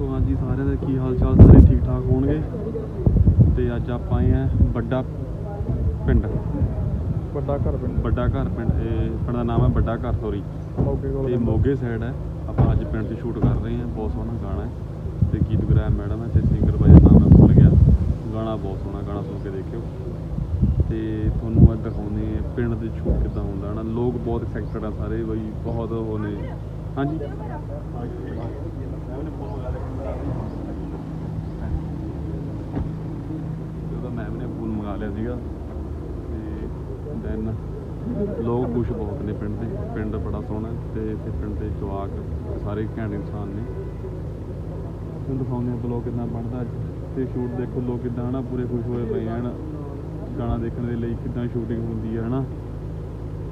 ਸੋ ਹਾਂਜੀ ਸਾਰਿਆਂ ਦਾ ਕੀ ਹਾਲ ਚਾਲ ਸਾਰੇ ਠੀਕ ਠਾਕ ਹੋਣਗੇ? ਤੇ ਅੱਜ ਆਪਾਂ ਆਏ ਆ ਵੱਡਾ ਪਿੰਡ। ਵੱਡਾ ਘਰ ਪਿੰਡ। ਵੱਡਾ ਘਰ ਪਿੰਡ ਇਹ ਪਿੰਡ ਦਾ ਨਾਮ ਹੈ ਵੱਡਾ ਘਰ ਸੋਰੀ ਮੋਗੇ ਕੋਲ ਤੇ ਮੋਗੇ ਸਾਈਡ ਹੈ। ਆਪਾਂ ਅੱਜ ਪਿੰਡ 'ਚ ਸ਼ੂਟ ਕਰ ਰਹੇ ਹਾਂ ਬਹੁਤ ਸੋਹਣਾ ਗਾਣਾ ਹੈ। ਤੇ ਗੀਤ ਗਰਾਇਆ ਮੈਡਮ ਹੈ ਤੇ ਸਿੰਗਰ ਬਾਈ ਦਾ ਨਾਮ ਮੈਂ ਭੁੱਲ ਗਿਆ। ਗਾਣਾ ਬਹੁਤ ਸੋਹਣਾ ਗਾਣਾ ਸੁਣ ਕੇ ਦੇਖਿਓ। ਤੇ ਤੁਹਾਨੂੰ ਅੱਜ ਦਿਖਾਉਂਦੇ ਆ ਪਿੰਡ ਦੇ ਸ਼ੂਟ ਕਿੱਦਾਂ ਹੁੰਦਾ ਹੈ ਨਾ। ਲੋਕ ਬਹੁਤ ਐਕਸਾਈਟਡ ਆ ਸਾਰੇ ਬਈ ਬਹੁਤ ਉਹ ਨੇ। ਹਾਂਜੀ। ਉਹਦਾ ਮੈਮ ਨੇ ਫੋਨ ਮੰਗਾ ਲਿਆ ਸੀਗਾ, ਤੇ ਦੈਨ ਲੋਕ ਖੁਸ਼ ਬਹੁਤ ਨੇ ਪਿੰਡ ਦੇ, ਪਿੰਡ ਬੜਾ ਸੋਹਣਾ ਹੈ ਤੇ ਇੱਥੇ ਪਿੰਡ ਦੇ ਜਵਾਕ ਸਾਰੇ ਘੈਂਟ ਇਨਸਾਨ ਨੇ। ਤੁਹਾਨੂੰ ਦਿਖਾਉਂਦੇ ਆ ਬਲੌਗ ਕਿਦਾਂ ਬਣਦਾ ਅੱਜ। ਤੇ ਸ਼ੂਟ ਦੇਖੋ, ਲੋਕ ਕਿਦਾਂ ਹਨਾ ਪੂਰੇ ਖੁਸ਼ ਹੋਏ ਪਏ ਹਨ। ਗਾਣਾ ਦੇਖਣ ਦੇ ਲਈ ਕਿਦਾਂ ਸ਼ੂਟਿੰਗ ਹੁੰਦੀ ਹੈ ਹਨਾ।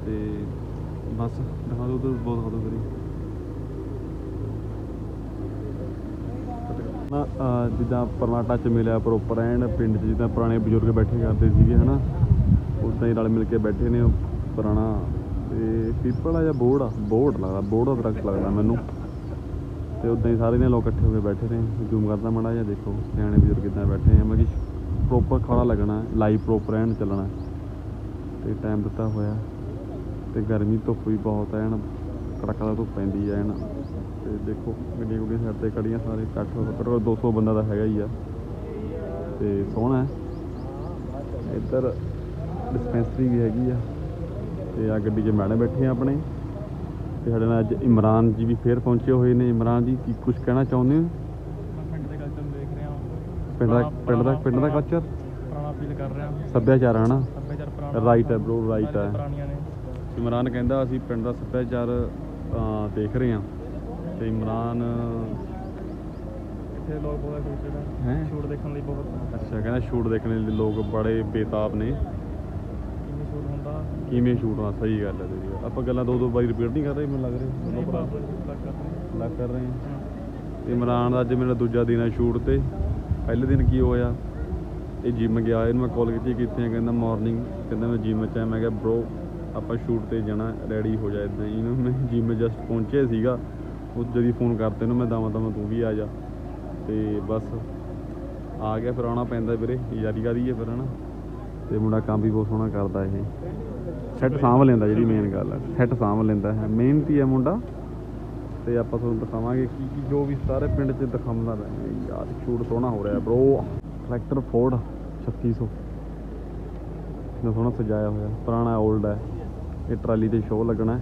ਤੇ ਬਸ ਦਿਖਾ ਦਿਓ ਤਾਂ ਬਹੁਤ ਦਿਖਾ ਦਿਓ ਕਰੀ ਨਾ ਜਿੱਦਾਂ ਪੁਰਾਣਾ ਟੱਚ ਮਿਲਿਆ ਪ੍ਰੋਪਰ ਐਨ, ਪਿੰਡ 'ਚ ਜਿੱਦਾਂ ਪੁਰਾਣੇ ਬਜ਼ੁਰਗ ਬੈਠੇ ਕਰਦੇ ਸੀਗੇ, ਹਨਾ? ਉਦਾਂ ਹੀ ਰਲ ਮਿਲ ਕੇ ਬੈਠੇ ਨੇ ਉਹ ਪੁਰਾਣਾ, ਤੇ ਪੀਪਲ ਆ ਜਾਂ ਬੋਰਡ ਆ? ਬੋਰਡ ਲੱਗਦਾ ਬੋਰਡ ਦਾ ਦਰਖਤ ਲੱਗਦਾ ਮੈਨੂੰ। ਤੇ ਉਦਾਂ ਹੀ ਸਾਰੇ ਨੇ ਲੋਕ ਇਕੱਠੇ ਹੋ ਕੇ ਬੈਠੇ ਨੇ। ਜ਼ੂਮ ਕਰਦਾ ਮੜਾ ਜਿਹਾ, ਦੇਖੋ, ਸਿਆਣੇ ਬਜ਼ੁਰਗ ਕਿੱਦਾਂ ਬੈਠੇ ਆ ਮਤਲਬ ਕਿ ਪ੍ਰੋਪਰ ਖਾਣਾ ਲੱਗਣਾ ਲਾਈਵ ਪ੍ਰੋਪਰ ਐਨ ਚੱਲਣਾ। ਤੇ ਟਾਈਮ ਦਿੱਤਾ ਹੋਇਆ। ਤੇ ਗਰਮੀ ਧੁੱਪ ਵੀ ਬਹੁਤ ਐਨ, ਕੜਕਾ ਦਾ ਧੁੱਪ ਪੈਂਦੀ ਐ, ਐਨ। ਤੇ ਦੇਖੋ ਗੱਡੀਆਂ ਗੁੱਡੀਆਂ ਸਾਈਡ ਤੇ ਖੜੀਆਂ ਸਾਰੇ ਇਕੱਠ ਹੋ ਘੱਟੋ ਘੱਟ 200 ਬੰਦਾ ਤਾਂ ਹੈਗਾ ਹੀ ਆ। ਤੇ ਸੋਹਣਾ ਹੈ। ਇੱਧਰ ਡਿਸਪੈਂਸਰੀ ਵੀ ਹੈਗੀ ਆ। ਤੇ ਆ ਗੱਡੀ 'ਚ ਮੈਡਮ ਬੈਠੇ ਆ ਆਪਣੇ। ਤੇ ਸਾਡੇ ਨਾਲ ਅੱਜ ਇਮਰਾਨ ਜੀ ਵੀ ਫੇਰ ਪਹੁੰਚੇ ਹੋਏ ਨੇ। ਇਮਰਾਨ ਜੀ ਕੀ ਕੁਝ ਕਹਿਣਾ ਚਾਹੁੰਦੇ ਹੋ? ਪਿੰਡ ਦੇ ਕਲਚਰ ਨੂੰ ਦੇਖ ਰਿਹਾ ਪਿੰਡ ਦਾ ਪਿੰਡ ਦਾ ਪਿੰਡ ਦਾ ਕਲਚਰ ਪੁਰਾਣਾ ਫੀਲ ਕਰ ਰਿਹਾ ਸੱਭਿਆਚਾਰ ਹਨਾ ਸੱਭਿਆਚਾਰ ਪੁਰਾਣਾ ਰਾਈਟ ਹੈ ਬ్రో ਰਾਈਟ ਹੈ। ਨੇ। ਇਮਰਾਨ ਕਹਿੰਦਾ ਅਸੀਂ ਪਿੰਡ ਦਾ ਸੱਭਿਆਚਾਰ ਦੇਖ ਰਹੇ ਹਾਂ। ਤੇ ਇਮਰਾਨ ਇੱਥੇ ਲੋਕ ਬਹੁਤ ਐਕਸਾਈਟਡ ਹੈਂ? ਹੈ? ਸ਼ੂਟ ਦੇਖਣ ਲਈ ਬਹੁਤ ਅੱਛਾ ਕਹਿੰਦਾ ਸ਼ੂਟ ਦੇਖਣ ਲਈ ਲੋਕ ਬੜੇ ਬੇਤਾਬ ਨੇ। ਕਿੰਨੀ ਸ਼ੂਟ ਹੁੰਦਾ? ਕਿਵੇਂ ਸ਼ੂਟ ਹੋਣਾ ਸਹੀ ਗੱਲ ਹੈ ਤੇਰੀ ਆਪਾਂ ਗੱਲਾਂ ਦੋ ਦੋ ਵਾਰੀ ਰਿਪੀਟ ਨਹੀਂ ਕਰ ਰਹੇ ਮੈਨੂੰ ਲੱਗ ਰਿਹਾ। ਦੋਨੋਂ ਭਰਾ ਲੱਗ ਕਰ ਰਹੇ ਹਾਂ। ਇਮਰਾਨ ਦਾ ਅੱਜ ਮੇਰਾ ਦੂਜਾ ਦਿਨ ਹੈ ਸ਼ੂਟ ਤੇ। ਪਹਿਲੇ ਦਿਨ ਕੀ ਹੋਇਆ? ਇਹ ਜਿਮ ਗਿਆ ਇਹਨੂੰ ਮੈਂ ਕਾਲ ਕੀਤੀ ਕੀਤੀ ਕਹਿੰਦਾ ਮਾਰਨਿੰਗ ਕਹਿੰਦਾ ਮੈਂ ਜਿਮ ਚ ਆ। ਮੈਂ ਕਿਹਾ ਬ్రో ਆਪਾਂ ਸ਼ੂਟ ਤੇ ਜਾਣਾ ਰੈਡੀ ਹੋ ਜਾ ਇਦਾਂ ਇਹਨੂੰ ਮੈਂ ਜਿਮ ਜਸਟ ਪਹੁੰਚਿਆ ਸੀਗਾ। ਉਹ ਜਦੀ ਫੋਨ ਕਰਤੇ ਇਹਨੂੰ ਮੈਂ ਦਵਾਂ ਦਵਾਂ ਤੂੰ ਵੀ ਆ ਜਾ। ਤੇ ਬਸ ਆ ਗਿਆ ਫਿਰ ਆਉਣਾ ਪੈਂਦਾ ਵੀਰੇ ਯਾਰੀ ਕਰੀ ਹੈ ਫਿਰ, ਹਨਾ। ਤੇ ਮੁੰਡਾ ਕੰਮ ਵੀ ਬਹੁਤ ਸੋਹਣਾ ਕਰਦਾ ਇਹ। ਸੈੱਟ ਸਾਂਭ ਲੈਂਦਾ ਜਿਹੜੀ ਮੇਨ ਗੱਲ ਹੈ ਸੈੱਟ ਸਾਂਭ ਲੈਂਦਾ ਹੈ। ਮਿਹਨਤੀ ਹੈ ਮੁੰਡਾ। ਤੇ ਆਪਾਂ ਤੁਹਾਨੂੰ ਦਿਖਾਵਾਂਗੇ ਕੀ ਕੀ ਜੋ ਵੀ ਸਾਰੇ ਪਿੰਡ 'ਚ ਦਿਖਾਉਂਦਾ ਰਹੇ ਯਾਰ ਸ਼ੂਟ ਸੋਹਣਾ ਹੋ ਰਿਹਾ ਬ్రో ਟਰੈਕਟਰ ਫੋਰਡ 3600 ਕਿੰਨਾ ਸੋਹਣਾ ਸਜਾਇਆ ਹੋਇਆ। ਪੁਰਾਣਾ 올ਡ ਹੈ ਇਹ ਟਰਾਲੀ ਤੇ ਸ਼ੋਅ ਲੱਗਣਾ ਹੈ।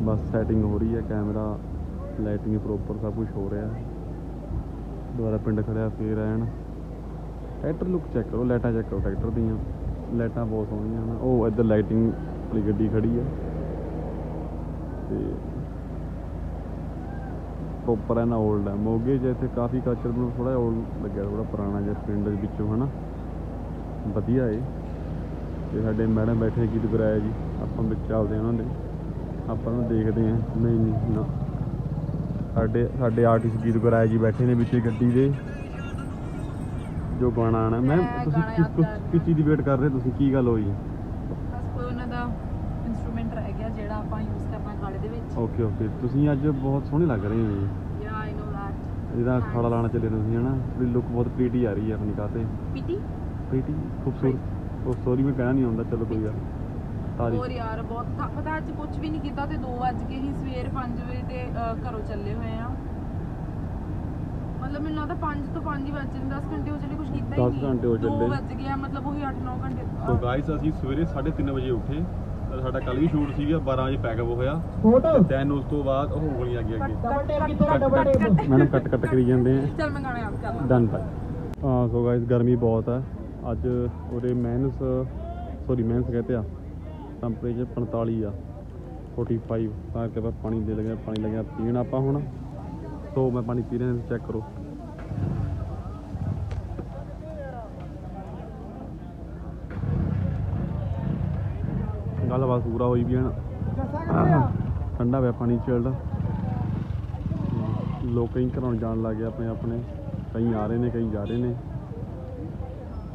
ਬਸ ਸੈਟਿੰਗ ਹੋ ਰਹੀ ਹੈ ਕੈਮਰਾ ਲਾਈਟਿੰਗ ਪ੍ਰੋਪਰ ਸਭ ਕੁਝ ਹੋ ਰਿਹਾ। ਦੁਬਾਰਾ ਪਿੰਡ ਖੜਿਆ ਫੇਰ ਐਨ ਟਰੈਕਟਰ ਲੁੱਕ ਚੈੱਕ ਕਰੋ, ਲਾਈਟਾਂ ਚੈੱਕ ਕਰੋ ਟਰੈਕਟਰ ਦੀਆਂ। ਲਾਈਟਾਂ ਬਹੁਤ ਸੋਹਣੀਆਂ ਹਨ। ਉਹ ਇੱਧਰ ਲਾਈਟਿੰਗ ਵਾਲੀ ਗੱਡੀ ਖੜੀ ਹੈ। ਤੇ ਪ੍ਰੋਪਰ ਹੈ ਨਾ 올ਡ ਹੈ। ਮੋਗੇ 'ਚ ਇੱਥੇ ਕਾਫੀ ਕਲਚਰ ਨੂੰ ਥੋੜਾ ਜਿਹਾ old ਲੱਗਿਆ ਥੋੜਾ ਪੁਰਾਣਾ ਜਿਹਾ ਪਿੰਡ ਦੇ ਵਿੱਚੋਂ, ਹਨਾ? ਵਧੀਆ ਏ। ਤੇ ਸਾਡੇ ਮੈਡਮ ਬੈਠੇ, ਗੀਤ ਗਰਾਇਆ ਜੀ। ਆਪਾਂ ਵਿੱਚ ਚੱਲਦੇ ਹਾਂ ਉਹਨਾਂ ਦੇ। ਆਪਾਂ ਨੂੰ ਦੇਖਦੇ ਹਾਂ। ਨਹੀਂ ਨਹੀਂ ਨਾ। ਸਾਡੇ ਸਾਡੇ ਆਰਟਿਸਟ ਗੀਤ ਗਰਾਇਆ ਜੀ ਬੈਠੇ ਨੇ ਵਿੱਚ ਗੱਡੀ ਦੇ। ਜੋ ਗਾਣਾ ਆਣਾ ਮੈਂ ਤੁਸੀਂ ਗਾਣਾ ਕਿਸ ਕਿਸ ਚੀਜ਼ ਦੀ ਵੇਟ ਕਰ ਰਹੇ ਤੁਸੀਂ ਕੀ ਗੱਲ ਹੋਈ ਬਸ ਕੋਈ ਉਹਨਾਂ ਦਾ ਇਨਸਟਰੂਮੈਂਟ ਰਹਿ ਗਿਆ ਜਿਹੜਾ ਆਪਾਂ ਯੂਜ਼ ਕਰਨਾ ਖਾੜੇ ਦੇ ਵਿੱਚ। ਓਕੇ ਓਕੇ ਤੁਸੀਂ ਅੱਜ ਬਹੁਤ ਸੋਹਣੇ ਲੱਗ ਰਹੇ ਹੋ। ਜੀ ਯਾ ਆਈ ਨੋ ਦੈਟ ਇਹਦਾ ਖਾੜਾ ਲਾਣਾ ਚੱਲੇ ਤੁਸੀਂ ਹਨਾ? ਤੁਹਾਡੀ ਲੁੱਕ ਬਹੁਤ ਪ੍ਰੀਟੀ ਆ ਰਹੀ ਹੈ ਆਪਣੀ ਕਾਤੇ ਪੀਟੀ ਪ੍ਰੀਟੀ ਖੂਬਸੂਰਤ। ਉਹ ਸੋਰੀ ਮੈਂ ਕਹਿਣਾ ਨਹੀਂ ਆਉਂਦਾ। ਚਲੋ ਕੋਈ ਗੱਲ ਤਾਰੀਫ ਹੋਰ ਯਾਰ ਬਹੁਤ ਥ- ਪਤਾ ਅੱਜ ਕੁਝ ਵੀ ਨਹੀਂ ਕੀਤਾ ਤੇ 2 ਵਜ ਕੇ ਹੀ ਸਵੇਰ 5 ਵਜੇ ਤੇ ਅਹ, ਘਰੋਂ ਚੱਲੇ ਹੋਏ ਆ। ਮਤਲਬ ਮੈਨੂੰ ਲੱਗਦਾ 5 ਤੋਂ 5 ਹੀ ਵੱਜ ਜਾਂਦੇ 10 ਘੰਟੇ ਹੋ ਚੱਲੇ ਕੁਝ ਕੀਤਾ ਹੀ 10 ਨਹੀਂ ਘੰਟੇ ਹੋ ਦੋ ਚੱਲੇ। ਵੱਜ ਗਿਆ ਮਤਲਬ ਉਹੀ 8-9 ਘੰਟੇ ਸੋ ਅਹ, ਗਾਇਸ ਅਸੀਂ ਸਵੇਰੇ 3:30 ਵਜੇ ਉੱਠੇ ਤੇ ਸਾਡਾ ਕੱਲ ਵੀ ਸ਼ੂਟ ਸੀਗਾ 12 ਵਜੇ ਪੈਕਅਪ ਹੋਇਆ। ਦੈਨ ਉਸ ਤੋਂ ਬਾਅਦ ਉਹ ਗੋਲੀਆਂ ਅੱਗੇ ਅੱਗੇ। ਮੈਡਮ ਕੱਟ ਕੱਟ ਕਰੀ ਜਾਂਦੇ ਆ। ਚੱਲ ਮੈਂ ਗਾਣਾ ਯਾਦ ਕਰ ਲਾਂ। ਡਨ ਬਾਈ ਹਾਂ ਸੋ ਗਾਇਸ ਗਰਮੀ ਬਹੁਤ ਹੈ ਅੱਜ ਉਹਦੇ ਮਾਈਨਸ ਸੌਰੀ ਮਾਈਨਸ ਕਹਤੇ ਆ। ਟੈਂਪਰੇਚਰ 45 ਆ 45 ਤਾਂ ਕਿ ਆਪਾਂ ਪਾਣੀ ਦੇ ਲਗੇ ਪਾਣੀ ਲੱਗਿਆ ਪੀਣ ਆਪਾਂ ਹੁਣ। ਸੋ ਮੈਂ ਪਾਣੀ ਪੀ ਰਿਹਾ ਚੈੱਕ ਕਰੋ। ਗੱਲਬਾਤ ਪੂਰਾ ਹੋਈ ਵੀ ਹਨ ਠੰਡਾ ਪਿਆ ਪਾਣੀ ਚਿਲਡ ਲੋਕ ਕਈ ਘਰੋਂ ਜਾਣ ਲੱਗ ਗਏ ਆਪਣੇ ਆਪਣੇ। ਕਈ ਆ ਰਹੇ ਨੇ, ਕਈ ਜਾ ਰਹੇ ਨੇ।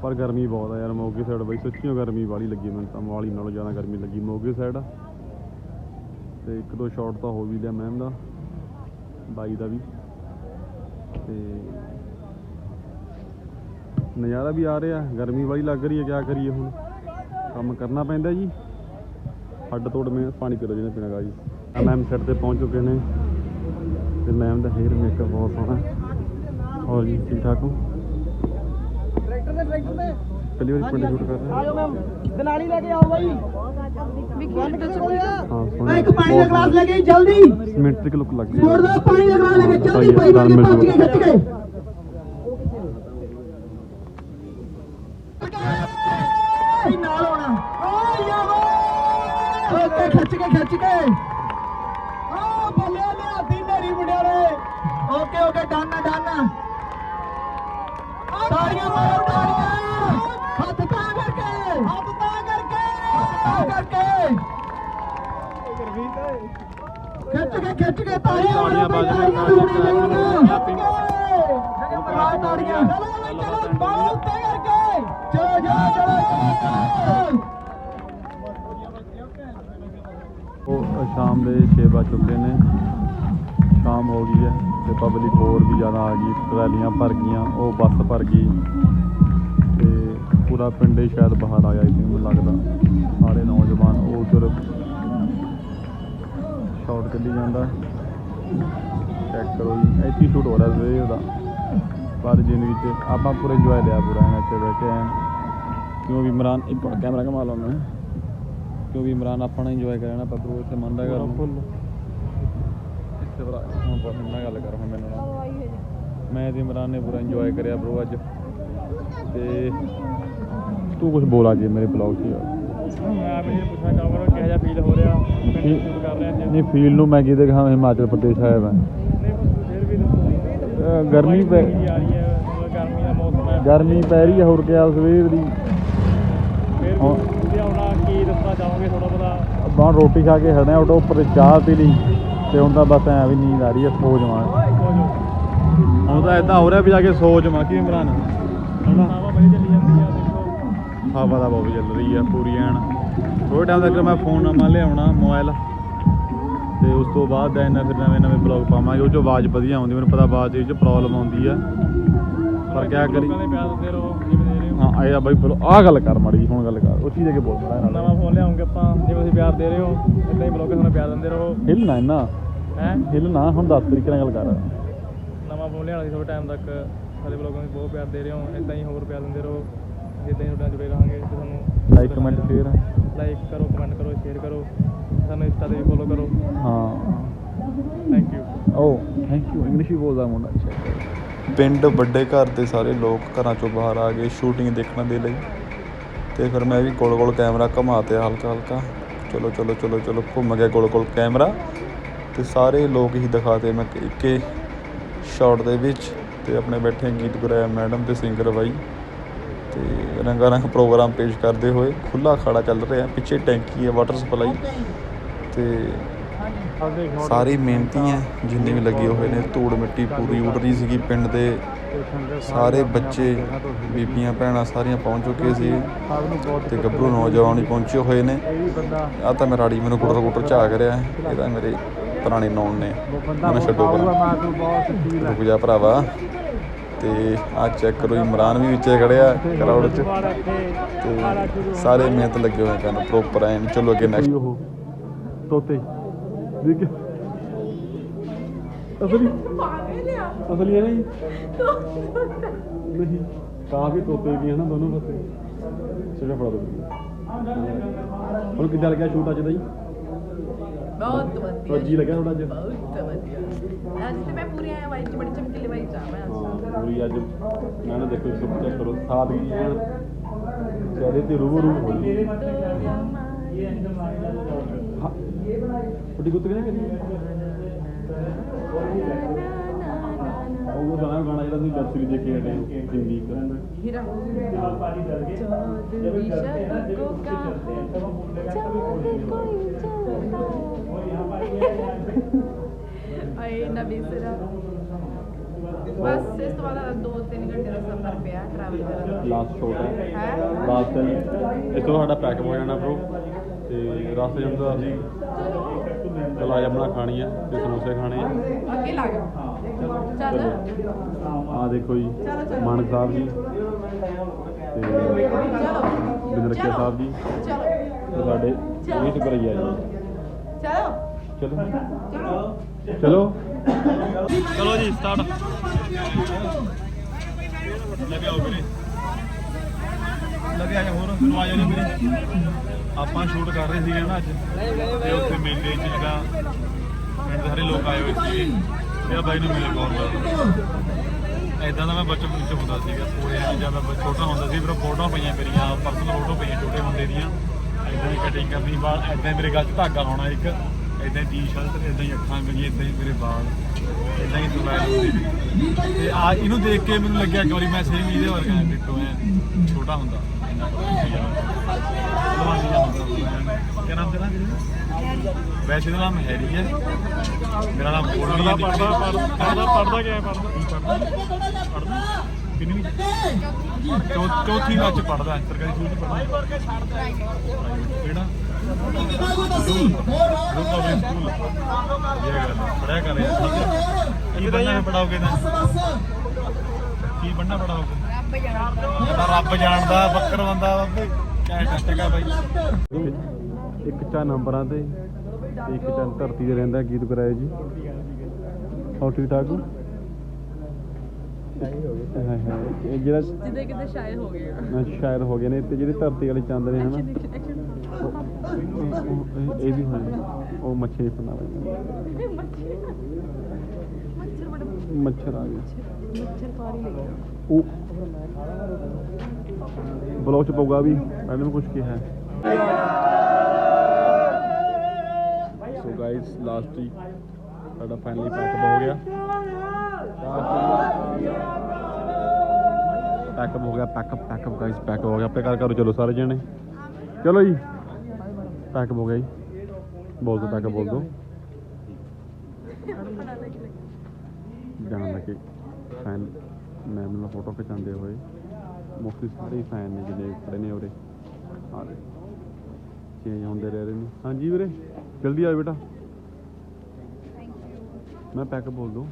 ਪਰ ਗਰਮੀ ਬਹੁਤ ਆ ਯਾਰ, ਮੋਗੇ ਸਾਈਡ ਬਈ, ਸੱਚੀਓ ਗਰਮੀ ਵਾਲੀ ਲੱਗੀ ਮੈਨੂੰ ਤਾਂ ਮੋਹਾਲੀ ਨਾਲੋਂ ਜ਼ਿਆਦਾ ਗਰਮੀ ਲੱਗੀ ਮੋਗੇ ਸਾਈਡ ਤੇ ਇੱਕ ਦੋ ਸ਼ਾਟ ਤਾਂ ਹੋ ਵੀ ਲਿਆ ਮੈਮ ਦਾ, ਬਾਈ ਦਾ ਵੀ। ਤੇ ਨਜ਼ਾਰਾ ਵੀ ਆ ਰਿਹਾ, ਗਰਮੀ ਵਾਲੀ ਲੱਗ ਰਹੀ ਹੈ, ਕਿਆ ਕਰੀਏ ਹੁਣ? ਕੰਮ ਕਰਨਾ ਪੈਂਦਾ ਜੀ। ਹੱਡ ਤੋੜ ਮੈਂ ਪਾਣੀ ਪੀ ਲਓ ਜਿਹਨੇ ਪੀਣਾ ਜੀ। ਆ ਮੈਮ ਸੈਟ ਤੇ ਪਹੁੰਚ ਚੁੱਕੇ ਨੇ। ਤੇ ਮੈਮ ਦਾ ਹੇਅਰ ਮੇਕਅਪ ਬਹੁਤ ਸੋਹਣਾ। ਹੋਰ ਜੀ, ਠੀਕ ਠਾਕ ਹੋ? ਤੇ ਟਰੈਕਟਰ ਤੇ? ਪਹਿਲੀ ਵਾਰੀ ਪਿੰਡ ਸ਼ੂਟ ਕਰ ਰਹੇ ਆਜੋ ਮੈਮ ਦਨਾਲੀ ਲੈ ਕੇ ਆਓ ਬਾਈ। ਬੰਦ ਕਿੱਥੇ ਆ ਹਾਂ ਸੋਹਣਾ ਇੱਕ ਪਾਣੀ ਦਾ ਗਲਾਸ ਲੈ ਕੇ ਆਈ, ਜਲਦੀ। ਸਿਮੈਟ੍ਰਿਕ ਲੁੱਕ ਲੱਗ ਰਹੀ ਦੋ ਪਾਣੀ ਦਾ ਗਲਾਸ ਲੈ ਕੇ ਜਲਦੀ ਭਾਈ, ਭੱਜ ਕੇ ਜੂਗਾ। ਖਿੱਚ ਕੇ ਭਾਈ ਨਾਲ ਹੋਣਾ ਓ ਯਾਵੋ ਓਕੇ ਖਿੱਚ ਕੇ ਖਿੱਚ ਕੇ ਆ ਬੱਲੇ ਲਿਆਦੀ ਮੇਰੀ ਮੁੰਡਿਆਰੇ ਓਕੇ ਓਕੇ ਡਨ ਡਨ ਤਾੜੀਆਂ ਮਾਰੋ ਤਾੜੀਆਂ ਹੱਥ ਤਾਂ ਕਰਕੇ ਹੱਥ ਤਾਂ ਕਰਕੇ ਹੱਥ ਤਾਂ ਕਰਕੇ ਖਿੱਚ ਕੇ ਖਿੱਚ ਕੇ ਤਾੜੀਆਂ ਮਾਰੋ ਤਾੜੀਆਂ ਤਾੜੀਆਂ ਤਾੜੀਆਂ ਚਲੋ ਬਈ ਚਲੋ ਬਾਲ ਉੱਤੇ ਕਰਕੇ ਚਲੋ ਚਲੋ ਚਲੋ ਉਹ ਸ਼ਾਮ ਦੇ 6 ਵੱਜ ਚੁੱਕੇ ਨੇ। ਸ਼ਾਮ ਹੋ ਗਈ ਹੈ ਤੇ ਪਬਲਿਕ ਹੋਰ ਵੀ ਜ਼ਿਆਦਾ ਆ ਗਈ। ਟਰਾਲੀਆਂ ਭਰ ਗਈਆਂ ਉਹ ਬੱਸ ਭਰ ਗਈ। ਤੇ ਪੂਰਾ ਪਿੰਡ ਹੀ ਸ਼ਾਇਦ ਬਾਹਰ ਆਇਆ ਸੀ ਮੈਨੂੰ ਲੱਗਦਾ। ਸਾਰੇ ਨੌਜਵਾਨ ਉਹ ਉਧਰ ਸ਼ਾਟ ਕੱਢੀ ਜਾਂਦਾ। ਚੈੱਕ ਕਰੋ ਜੀ। ਸ਼ੂਟ ਹੋ ਰਿਹਾ ਸਵੇਰ ਦਾ। ਪਰ ਜ਼ਿੰਦਗੀ 'ਚ ਆਪਾਂ ਪੂਰੇ ਇੰਜੋਏ ਲਿਆ ਪੂਰਾ ਐਨ ਇੱਥੇ ਬੈਠੇ ਐਨ। ਕਿਉਂ ਵੀ ਇਮਰਾਨ ਇੱਕ ਕੈਮਰਾ ਕਮਾ ਲਓ ਮੈਂ ਕਿਉਂ ਵੀ ਇਮਰਾਨ ਆਪਣਾ ਇੰਜੋਏ ਕਰਿਆ ਨਾ ਪਪਰੂ ਇੱਥੇ ਮੰਨਦਾ ਕਰ ਫੁੱਲ ਇੱਥੇ ਭਰਾ ਹੁਣ ਬਸ ਇੰਨਾ ਗੱਲ ਕਰ ਹੁਣ ਮੈਨੂੰ ਨਾਲ ਮੈਂ ਤੇ ਇਮਰਾਨ ਨੇ ਪੂਰਾ ਇੰਜੋਏ ਕਰਿਆ ਬ్రో ਅੱਜ। ਤੇ ਤੂੰ ਕੁਝ ਬੋਲਾ ਜੀ ਮੇਰੇ ਬਲੌਗ 'ਚ। ਯਾਰ ਮੈਂ ਵੀ ਇਹ ਪੁੱਛਣਾ ਚਾਹੂੰਗਾ ਕਿ ਕਿਹੋ ਜਿਹਾ ਫੀਲ ਹੋ ਰਿਹਾ ਪਿੰਡ ਸ਼ੂਟ ਕਰ ਰਹੇ ਹਾਂ ਨਹੀਂ ਫੀਲ ਨੂੰ ਮੈਂ ਕਿਤੇ ਕਹਾਂ ਹਿਮਾਚਲ ਪ੍ਰਦੇਸ਼ ਆਇਆ ਮੈਂ। ਨਹੀਂ ਬਸ ਫਿਰ ਵੀ ਦੱਸੋ ਅਹ ਗਰਮੀ ਪੈ ਆ ਰਹੀ ਹੈ ਮਤਲਬ ਗਰਮੀ ਦਾ ਮੌਸਮ ਹੈ ਗਰਮੀ ਪੈ ਰਹੀ ਹੈ ਹੋਰ ਕਿਆ ਸਵੇਰ ਦੀ। ਫਿਰ ਹਾਂ। ਵੀ ਤੁਸੀਂ ਆਉਣਾ ਕੀ ਦੱਸਣਾ ਚਾਹੋਗੇ ਥੋੜਾ ਬਹੁਤਾ? ਬਾਹਰ ਰੋਟੀ ਖਾ ਕੇ ਹਟਿਆ ਉਟੋ ਉੱਪਰ ਚਾਹ ਪੀ ਲਈ ਤੇ ਹੁਣ ਤਾਂ ਬਸ ਐ ਵੀ ਨੀਂਦ ਆ ਰਹੀ ਹੈ ਸੋ ਜਾਵਾਂ। ਹੁਣ ਤਾਂ ਇਦਾਂ ਹੋ ਰਿਹਾ ਵੀ ਜਾ ਕੇ ਸੋ ਜਾਵਾਂ ਕੀ ਇਮਰਾਨ? ਹਨਾ ਹਵਾ ਬੜੀ ਚੱਲੀ ਜਾਂਦੀ ਆ ਹਵਾ ਦਾ ਬਹੁਤ ਚੱਲ ਰਹੀ ਹੈ ਪੂਰੀ ਐਨ। ਥੋੜੇ ਟਾਈਮ ਤੱਕ ਮੈਂ ਫੋਨ ਨਵਾਂ ਲਿਆਉਣਾ ਮੋਬਾਈਲ ਤੇ ਉਸ ਤੋਂ ਬਾਅਦ ਐਨ ਫਿਰ ਨਵੇਂ ਨਵੇਂ ਬਲੌਗ ਪਾਵਾਂਗੇ ਉਹ 'ਚੋਂ ਆਵਾਜ਼ ਵਧੀਆ ਆਉਂਦੀ ਮੈਨੂੰ ਪਤਾ ਆਵਾਜ਼ ਦੇ ਵਿੱਚ ਪ੍ਰੋਬਲਮ ਆਉਂਦੀ ਆ। ਪਰ ਕਿਆ ਕਰੀ ਹੋ। ਆਇਆ ਬਾਈ ਬੋਲੋ ਆਹ ਗੱਲ ਕਰ ਮਾੜੀ ਹੁਣ ਗੱਲ ਕਰ ਉੱਚੀ ਦੇ ਕੇ ਬੋਲ ਮਾੜਾ ਨਵਾਂ ਫੋਨ ਲਿਆਉਂਗੇ ਆਪਾਂ ਜਿਵੇਂ ਤੁਸੀਂ ਪਿਆਰ ਦੇ ਰਹੇ ਹੋ ਇਦਾਂ ਹੀ ਬਲੌਗਰ ਸਾਨੂੰ ਪਿਆਰ ਦਿੰਦੇ ਰਹੋ। ਹਿੱਲਣਾ ਇੰਨਾ। ਹੈ? ਹਿੱਲਣਾ ਹੁਣ 10 ਤਰੀਕੇ ਨਾਲ ਗੱਲ ਕਰ। ਨਵਾਂ ਫੋਨ ਲਿਆਉਣਾ ਸੀ ਥੋੜੇ ਟਾਈਮ ਤੱਕ ਸਾਡੇ ਬਲੌਗਾਂ ਨੂੰ ਬਹੁਤ ਪਿਆਰ ਦੇ ਰਹੇ ਹੋ ਇਦਾਂ ਹੀ ਹੋਰ ਪਿਆਰ ਦਿੰਦੇ ਰਹੋ। ਜਿੱਦਾਂ ਤੁਹਾਡੇ ਨਾਲ ਜੁੜੇ ਰਹਾਂਗੇ ਤੇ ਤੁਹਾਨੂੰ ਲਾਈਕ ਕਮੈਂਟ ਸ਼ੇਅਰ ਲਾਈਕ ਕਰੋ ਕਮੈਂਟ ਕਰੋ ਸ਼ੇਅਰ ਕਰੋ। ਸਾਨੂੰ ਇੰਸਟਾ ਤੇ ਵੀ ਫੋਲੋ ਕਰੋ। ਹਾਂ। ਥੈਂਕ ਯੂ ਓ ਥੈਂਕ ਯੂ ਇੰਗਲਿਸ਼ ਹੀ ਬੋਲਦਾ ਮੁੰਡਾ। ਅੱਛਾ ਪਿੰਡ ਵੱਡੇ ਘਰ ਦੇ ਸਾਰੇ ਲੋਕ ਘਰਾਂ ਚੋਂ ਬਾਹਰ ਆ ਗਏ ਸ਼ੂਟਿੰਗ ਦੇਖਣ ਦੇ ਲਈ। ਤੇ ਫਿਰ ਮੈਂ ਵੀ ਕੋਲ ਕੋਲ ਕੈਮਰਾ ਘੁਮਾ ਤੇ ਹਲਕਾ ਹਲਕਾ ਚਲੋ ਚਲੋ ਚਲੋ ਚਲੋ ਘੁੰਮ ਗਿਆ ਕੋਲ ਕੋਲ ਕੈਮਰਾ ਤੇ ਸਾਰੇ ਲੋਕ ਹੀ ਦਿਖਾਤੇ ਮੈਂ ਇੱਕੇ ਸ਼ਾਟ ਦੇ ਵਿੱਚ। ਤੇ ਆਪਣੇ ਬੈਠੇ ਗੀਤ ਗੁਰਾਇਆ ਮੈਡਮ ਤੇ ਸਿੰਗਰ ਬਾਈ। ਤੇ ਰੰਗਾ ਰੰਗ ਪ੍ਰੋਗਰਾਮ ਪੇਸ਼ ਕਰਦੇ ਹੋਏ ਖੁੱਲਾ ਅਖਾੜਾ ਚੱਲ ਰਿਹਾ, ਪਿੱਛੇ ਟੈਂਕੀ ਹੈ ਵਾਟਰ ਸਪਲਾਈ ਤੇ ਸਾਰੇ ਮਿਹਨਤੀ ਹੈ ਜਿੰਨੇ ਵੀ ਲੱਗੇ ਹੋਏ ਨੇ, ਧੂੜ ਮਿੱਟੀ ਪੂਰੀ ਉੱਡ ਰਹੀ ਸੀਗੀ ਪਿੰਡ ਦੇ। ਸਾਰੇ ਬੱਚੇ, ਬੀਬੀਆਂ, ਭੈਣਾਂ ਸਾਰੀਆਂ ਪਹੁੰਚ ਚੁੱਕੇ ਸੀ ਤੇ ਗੱਭਰੂ ਨੌਜਵਾਨ ਵੀ ਪਹੁੰਚੇ ਹੋਏ ਨੇ। ਆ ਤਾਂ ਮੇਰਾ ਰਾੜੀ ਮੈਨੂੰ ਗੁੱਟਰ ਕੁੱਟਰ ਝਾਕ ਰਿਹਾ ਹੈ, ਇਹ ਤਾਂ ਮੇਰੇ ਪੁਰਾਣੇ ਨੌਨ ਨੇ। ਮੈਨੂੰ ਛੱਡੋ ਪਰਾਂ ਰੁਕ ਜਾ ਭਰਾਵਾ। ਤੇ ਆ ਚੈੱਕ ਕਰੋ ਇਮਰਾਨ ਵੀ ਵਿੱਚੇ ਖੜਿਆ ਕਰਾਊਡ 'ਚ। ਤੇ ਸਾਰੇ ਮਿਹਨਤ ਲੱਗੇ ਹੋਏ ਕਰਨ ਪ੍ਰੋਪਰ ਐਨ ਚਲੋ ਅੱਗੇ ਨੈਕਸਟ ਉਹ ਤੋਤੇ। ਦੇਖ ਅਸਲੀ। ਅਸਲੀ ਹੈ ਨਹੀਂ ਨਹੀਂ ਕਾਫੀ ਤੋਤੇ ਵੀ ਹਨ ਦੋਨੋਂ ਪਾਸੇ। ਸਿਰੇ ਫੜਾ ਦੋ। ਹੁਣ ਕਿੱਦਾਂ ਲੱਗਿਆ ਸ਼ੂਟ ਅੱਜ ਦਾ ਜੀ? ਬਹੁਤ ਵਧੀਆ। ਜੀ ਲੱਗਿਆ ਤੁਹਾਡਾ ਅੱਜ? ਬਹੁਤ ਵਧੀਆ। ਅੱਜ ਤੇ ਮੈਂ ਪੂਰੀ ਆਇਆ ਵਾਈਟ ਚ ਬੜੀ ਚਮਕੀਲੀ ਵਾਈਟ ਚ ਆ ਮੈਂ ਅੱਜ। ਪੂਰੀ ਅੱਜ ਮੈਂ ਨਾ ਦੇਖੋ ਸੁਪ ਚੈੱਕ ਕਰੋ। ਸਾਦਗੀ ਐਨ ਚਿਹਰੇ ਤੇ ਰੂਹ ਰੂਹ ਹਾਂ? ਫੁੱਟੀ ਗੁੱਤ ਕਿਹਨੇ ਕਰੀ? ਉਹ ਗਾਣਾ ਗਾਣਾ ਜਿਹੜਾ ਤੁਸੀਂ ਵੈਬ ਸੀਰੀਜ਼ ਦੇਖੀ ਹਟੇ ਹੋ, ਹਿੰਦੀ ਇੱਕ ਚੌਧਰੀ ਸ਼ਬਦ ਕੋ ਕਹਾ ਚਾਹੇ ਕੋਈ ਚਾਹੇ ਆਏ ਨਾ ਬਿਸਰਾ। ਬਸ ਇਸ ਤੋਂ ਬਾਅਦ ਦੋ ਤਿੰਨ ਘੰਟੇ ਦਾ ਸਫ਼ਰ ਪਿਆ ਟਰੈਵਲ ਕਰਨ ਦਾ। ਲਾਸਟ ਸ਼ੋਟ ਹੈ। ਹੈ? ਲਾਸਟ ਹੈ ਇਸ ਤੋਂ ਸਾਡਾ ਪੈਕ ਹੋ ਜਾਣਾ ਬ్రో ਤੇ ਰਸਤੇ ਜਾਂਦਾ ਅਸੀਂ ਚਲਾ। ਮਲਾਈ ਜਾਮਣਾ ਖਾਣੀਆਂ ਤੇ ਸਮੋਸੇ ਖਾਣੇ ਆ। ਅੱਗੇ ਲੱਗ ਚੱਲ। ਆ ਦੇਖੋ ਜੀ ਮਾਨਕ ਸਾਹਿਬ ਜੀ ਤੇ ਚਲੋ ਬਿੰਦਰਕੇ ਸਾਹਿਬ ਜੀ। ਚਲੋ ਤੇ ਸਾਡੇ ਇਹ ਭਰਈਆ ਜੀ। ਚਲੋ। ਚਲੋ। ਚਲੋ। ਚਲੋ। ਚਲੋ ਜੀ ਸਟਾਰਟ ਲੈ ਕੇ ਆਓ ਵੀਰੇ। ਲੈ ਕੇ ਆਏ ਹੋਰ ਮੈਨੂੰ ਆ ਜਾਓ ਵੀਰੇ। ਆਪਾਂ ਸ਼ੂਟ ਕਰ ਰਹੇ ਸੀਗੇ ਨਾ ਅੱਜ। ਤੇ ਉੱਥੇ ਮੇਲੇ 'ਚ ਜਿਹੜਾ ਪਿੰਡ ਦੇ ਸਾਰੇ ਲੋਕ ਆਏ ਹੋਏ ਸੀਗੇ। ਤੇ ਆ ਬਾਈ ਨੂੰ ਮਿਲੇ ਕੌਣ ਐਦਾਂ ਦਾ ਮੈਂ ਬਚਪਨ ਵਿੱਚ ਹੁੰਦਾ ਸੀਗਾ। ਥੋੜ੍ਹੇ ਜਿਹੇ ਛੋਟਾ ਹੁੰਦਾ ਸੀ, ਫਿਰ ਫੋਟੋਆਂ ਪਈਆਂ ਮੇਰੀਆਂ ਪਰਸਨਲ ਫੋਟੋ ਪਈਆਂ ਛੋਟੇ ਹੁੰਦੇ ਦੀਆਂ। ਐਦਾਂ ਦੀ ਕਟਿੰਗ ਕਰਨੀ ਬਾਅਦ ਐਦਾਂ ਹੀ ਮੇਰੇ ਗੱਲ 'ਚ ਧਾਗਾ ਲਾਉਣਾ ਇੱਕ। ਐਦਾਂ ਹੀ ਟੀ-ਸ਼ਰਟ ਐਦਾਂ ਹੀ ਅੱਖਾਂ ਮੇਰੀਆਂ ਐਦਾਂ ਹੀ ਮੇਰੇ ਬਾਲ ਐਦਾਂ ਹੀ ਸਮਾਈਲ ਹੁੰਦੀ ਤੇ ਆ ਇਹਨੂੰ ਦੇਖ ਕੇ ਮੈਨੂੰ ਲੱਗਿਆ ਕਿ ਵਾਰੀ ਮੈਂ ਸੇਮ ਇਹਦੇ ਵਰਗਾ ਹਾਂ ਡਿੱਟੋ ਐ, ਛੋਟਾ ਹੁੰਦਾ। ਵੈਸੇ ਦਾ ਨਾਮ ਹੈਰੀ ਹੈ। ਮੇਰਾ ਨਾਮ ਪੜਦਾ ਪੜਦਾ ਪੜਦਾ ਪੜਦਾ ਕਿਆ ਪੜਦਾ ਪੜਦਾ ਕਿੰਨੀ ਚੌ- ਚੌਥੀ ਕਲਾਸ ਚ ਪੜਦਾ ਸਰਕਾਰੀ ਸਕੂਲ ਚ ਪੜਦਾ ਕਿਹੜਾ? ਰੂਪਾ ਸਕੂਲ। ਇਹ ਗੱਲ ਪੜਿਆ ਕਰ। ਰਿਹਾ ਠੀਕ ਹੈ ਕੀ ਬੰਨਾ ਪੜਾਓਗੇ ਨਾ ਕੀ ਬੰਨਾ ਪੜਾਓਗੇ ਰੱਬ ਰੱਬ ਜਾਣਦਾ ਬੱਕਰ ਬੰਦਾ ਬਾਬੇ। ਕਿਆ ਟੱਟੇਗਾ ਬਾਈ। ਇੱਕ ਚਾ ਨੰਬਰਾਂ ਤੇ ਇੱਕ ਚਾ ਧਰਤੀ ਤੇ ਰਹਿੰਦਾ ਗੀਤ ਕਰਾਇਆ ਜੀ। ਹੋ ਠੀਕ ਠਾਕ ਹੋ? ਹਾਏ ਹਾਏ ਇਹ ਜਿਹੜਾ ਜਿਹਦੇ ਕਿਤੇ ਸ਼ਾਇਰ ਹੋ ਗਏ ਅਹ ਸ਼ਾਇਰ ਹੋ ਗਏ ਨੇ ਤੇ ਜਿਹੜੇ ਧਰਤੀ ਵਾਲੇ ਚੰਦ ਨੇ ਹਨਾ? ਇਹ ਵੀ ਹੋਣੇ ਉਹ ਮੱਛੀ ਫਨਾ ਮੱਛਰ। ਆ ਗਿਆ ਮੱਛਰ ਪਾਰੀ ਲੱਗਿਆ ਉਹ ਬਲੌਗ ਚ ਪਊਗਾ ਵੀ ਮੈਡਮ ਕੁਝ ਕਿਹਾ ਸੋ ਗਾਇਸ ਲਾਸਟ ਹੀ ਸਾਡਾ ਫਾਈਨਲੀ ਪੈਕਅਪ ਹੋ ਗਿਆ ਪੈਕਅਪ ਹੋ ਗਿਆ ਪੈਕਅਪ ਪੈਕਅਪ ਗਾਇਸ ਪੈਕਅਪ ਹੋ ਗਿਆ ਆਪਣੇ ਘਰ ਘਰੋਂ ਚਲੋ ਸਾਰੇ ਜਣੇ ਚਲੋ ਜੀ ਪੈਕਅਪ ਹੋ ਗਿਆ ਜੀ ਬੋਲ ਦੋ ਪੈਕਅਪ ਬੋਲ ਦੋ ਜਾਣ ਲੱਗੇ ਫੈਨ ਮੈਮ ਨਾਲ ਫੋਟੋ ਖਿਚਾਉਂਦੇ ਹੋਏ। ਮੋਸਟਲੀ ਸਾਰੇ ਫੈਨ ਨੇ ਜਿਹੜੇ ਖੜੇ ਨੇ ਉਰੇ। ਆ ਰਹੇ ਚੇਂਜ ਹੁੰਦੇ ਰਹਿ ਰਹੇ ਨੇ। ਹਾਂਜੀ ਵੀਰੇ, ਜਲਦੀ ਆਓ ਬੇਟਾ। ਮੈਂ ਪੈਕ ਬੋਲ ਦੋ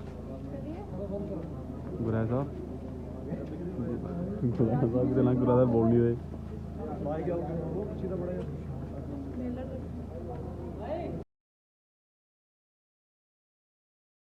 ਗੁਰਾ ਸਾਹਿਬ। ਗੁਰਾ ਸਾਹਿਬ ਦੇ ਨਾਲ ਗੁਰਾ ਸਾਹਿਬ ਬੋਲ ਨਹੀਂ ਰਹੇ।